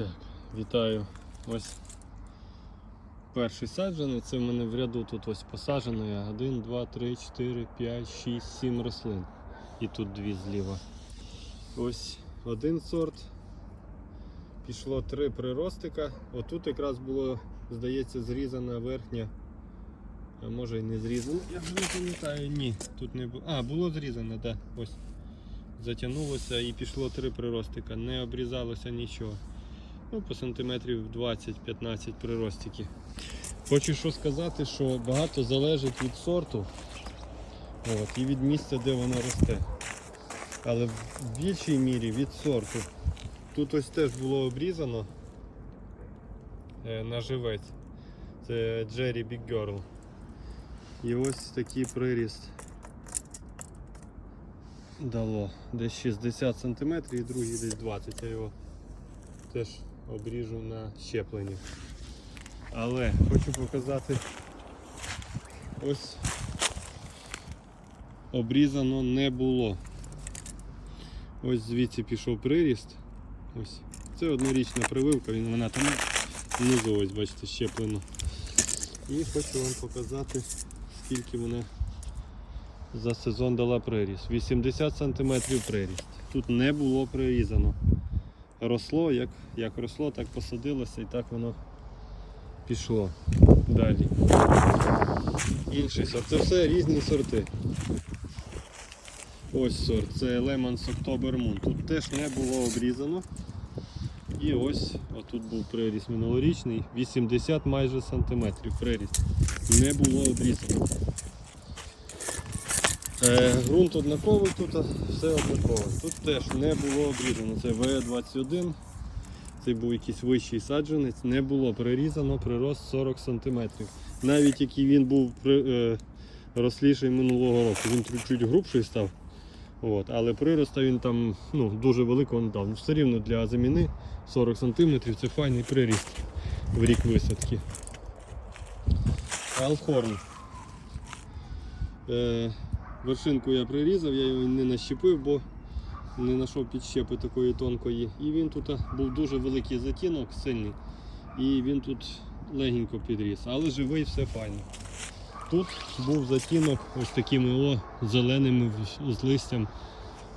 Так, вітаю. Ось перший саджаний. Це в мене в ряду тут ось посаджено. я. 1, 2, 3, 4, 5, 6, 7 рослин. І тут дві зліва. Ось один сорт. Пішло три приростика. Отут якраз було, здається, зрізана верхня. А може і не зрізана. Я вже не пам'ятаю, ні. Тут не було. А, було зрізане, так. Да. Ось. Затягнулося і пішло три приростика. Не обрізалося нічого. Ну, по сантиметрів 20-15 приростики. Хочу що сказати, що багато залежить від сорту от, і від місця, де воно росте. Але в більшій мірі від сорту. Тут ось теж було обрізано е, на живець. Це Jerry Big Girl. І ось такий приріст дало. Десь 60 см і другий десь 20 Я його теж обріжу на щепленні. Але хочу показати ось обрізано не було. Ось звідси пішов приріст. Ось. Це однорічна прививка, він вона там внизу ось бачите щеплено. І хочу вам показати скільки вона за сезон дала приріст. 80 см приріст. Тут не було прирізано. Росло, як, як росло, так посадилося і так воно пішло далі. Інший сорт. Це все різні сорти. Ось сорт, це Lemons October Moon. Тут теж не було обрізано. І ось отут був приріст минулорічний, 80 майже сантиметрів приріст. Не було обрізано. Е, Грунт однаковий тут, все однакове. Тут теж не було обрізано. Це В21. Це був якийсь вищий саджанець, не було прирізано, прирост 40 см. Навіть який він був е, росліший минулого року, він чуть грубший став. От, але прироста він там ну, дуже великого не дав. Ну, Все рівно для заміни 40 см це файний приріст в рік висадки. Алхорн. Е, вершинку я прирізав, я його не нащепив, бо не знайшов підщепи такої тонкої. І він тут був дуже великий затінок, сильний. І він тут легенько підріс, але живий все файно. Тут був затінок ось такими о, зеленими з листям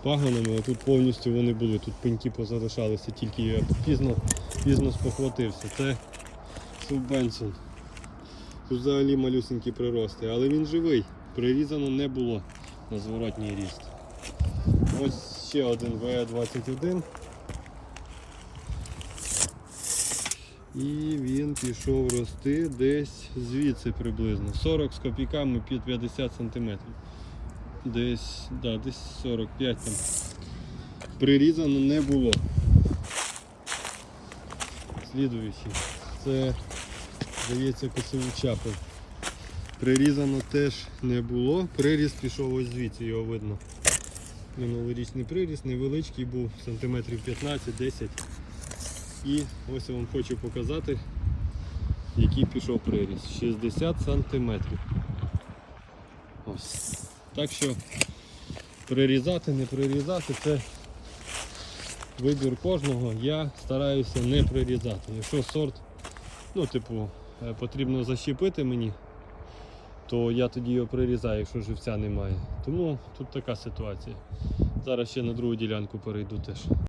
пагонами, а тут повністю вони були, тут пеньки позалишалися, тільки я пізно, пізно спохватився. Це Суббенсон. Тут взагалі малюсенькі прирости, але він живий. Прирізано не було на зворотній ріст. Ось ще один В21. І він пішов рости десь звідси приблизно. 40 з копійками під 50 см. Десь, да, десь 45 там. Прирізано не було. Слідуючий. Це, здається, косові чапи. Прирізано теж не було. Приріст пішов ось звідси, його видно. Минулорічний приріст, невеличкий був, сантиметрів 15-10. І ось я вам хочу показати, який пішов приріст. 60 сантиметрів. Ось. Так що прирізати, не прирізати це вибір кожного. Я стараюся не прирізати. Якщо сорт, ну, типу, е, потрібно защепити мені, то я тоді його прирізаю, якщо живця немає. Тому тут така ситуація. Зараз ще на другу ділянку перейду теж.